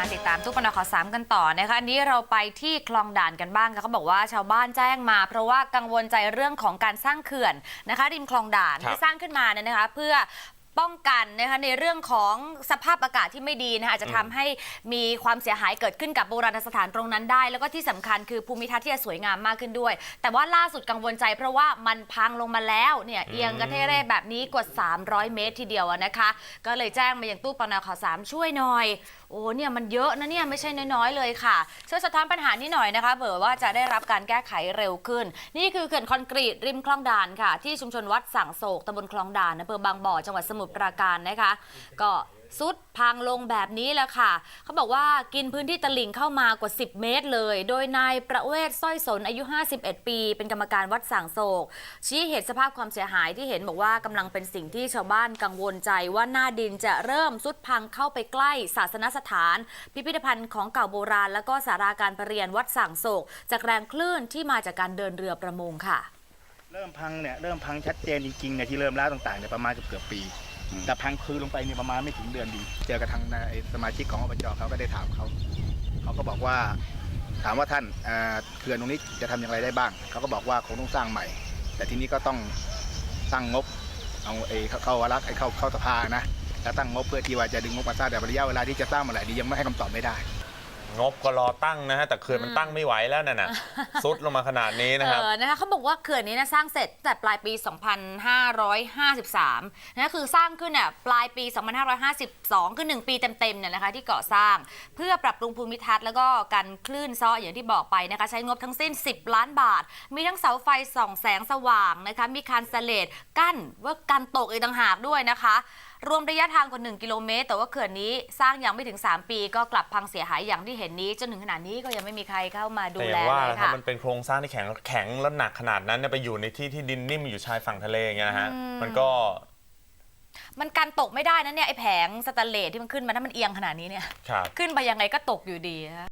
มาติดตามตู้ปนขอสามกันต่อนะคะอันนี้เราไปที่คลองด่านกันบ้างค่ะเขาบอกว่าชาวบ้านแจ้งมา เพราะว่ากังวลใจเรื่องของการสร้างเขื่อนนะคะริมคลองด่านครับ ที่สร้างขึ้นมาเนี่ยนะคะ เพื่อ ป้องกันนะคะในเรื่องของสภาพอากาศที่ไม่ดีนะคะอาจจะทำให้มีความเสียหายเกิดขึ้นกับโบราณสถานตรงนั้นได้ แล้วก็ที่สำคัญคือภูมิทัศน์ที่จะสวยงามมากขึ้นด้วย แต่ว่าล่าสุดกังวลใจเพราะว่ามันพังลงมาแล้วเนี่ยเอียงกระเทเร่แบบนี้กว่า 300 เมตรทีเดียวอะนะคะ ก็เลยแจ้งมายังตู้ปนขสามช่วยหน่อย โอ้เนี่ยมันเยอะนะเนี่ยไม่ใช่น้อยๆเลยค่ะช่วยสะท้อนปัญหานี้หน่อยนะคะเผื่อว่าจะได้รับการแก้ไขเร็วขึ้น นี่คือเขื่อนคอนกรีตริมคลองด่านค่ะ ที่ชุมชนวัดสังโศกตำบลคลองด่านอำเภอบางบ่อจังหวัดสมุทรปราการนะคะ ก็สุดพังลงแบบนี้แหละค่ะ เขาบอกว่ากินพื้นที่ตลิ่งเข้ามากว่า 10 เมตรเลย โดยนายประเวศสร้อยสนอายุ 51 ปี เป็นกรรมการวัดสังโศก ชี้เหตุสภาพความเสียหายที่เห็นบอกว่ากำลังเป็นสิ่งที่ชาวบ้านกังวลใจว่าหน้าดินจะเริ่มสุดพังเข้าไปใกล้ศาสนสถาน พิพิธภัณฑ์ของเก่าโบราณ แล้วก็สาราการประเรียนวัดสังโศก จากแรงคลื่นที่มาจากการเดินเรือประมงค่ะ เริ่มพังเนี่ยเริ่มพังชัดเจนจริงๆเนี่ยที่เริ่มร้าวต่างๆเนี่ยประมาณเกือบเกือบๆปี แต่พังคือลงไปเนี่ยประมาณไม่ถึงเดือนดีเจอกับทางนสมาชิกของอบจเขาก็ได้ถามเขาเขาก็บอกว่าถามว่าท่านเขื่อนตรงนี้จะทำอย่างไรได้บ้าง เขาก็บอกว่าคงต้องสร้างใหม่ แต่ทีนี้ก็ต้องตั้งงบเอาไอ้เข้าวารักไอ้เข้าเข้าสภานะแล้วตั้งงบเพื่อที่ว่าจะดึงงบมาสร้างแต่ระยะเวลาที่จะสร้างมาหลายนี้ยังไม่ให้คำตอบไม่ได้ งบก็รอตั้งนะฮะแต่เขื่อนมันตั้งไม่ไหวแล้วน่ะนะซุดลงมาขนาดนี้นะครับเออนะคะเขาบอกว่าเขื่อนนี้นะสร้างเสร็จแต่ปลายปี 2553นะคือสร้างขึ้นเนี่ยปลายปี 2552 คือ 1 ปีเต็มๆเนี่ยนะคะที่ก่อสร้างเพื่อปรับปรุงภูมิทัศน์แล้วก็กันคลื่นซ้ออย่างที่บอกไปนะคะใช้งบทั้งสิ้น 10 ล้านบาท มีทั้งเสาไฟส่องแสงสว่างนะคะมีคานสเลดกั้นว่ากันตกอีกต่างหากด้วยนะคะ รวมระยะทางกว่า 1 กิโลเมตร แต่ว่าเขื่อนนี้สร้างยังไม่ถึง 3 ปี ก็กลับพังเสียหายอย่างที่เห็นนี้จนถึงขณะนี้ก็ยังไม่มีใครเข้ามาดูแต่อแลย่างว่าเลยนะครับค่ะมันเป็นโครงสร้างที่แข็งแข็งแล้วหนักขนาดนั้นเนี่ยไปอยู่ในที่ที่ดินนิ่มอยู่ชายฝั่งทะเลอย่างเงี้ยนะฮะอืมมันก็มันกันตกไม่ได้นะเนี่ยไอ้แผงสแตนเลสที่มันขึ้นมาถ้ามันเอียงขนาดนี้เนี่ย ครับ ขึ้นไปยังไงก็ตกอยู่ดีนะ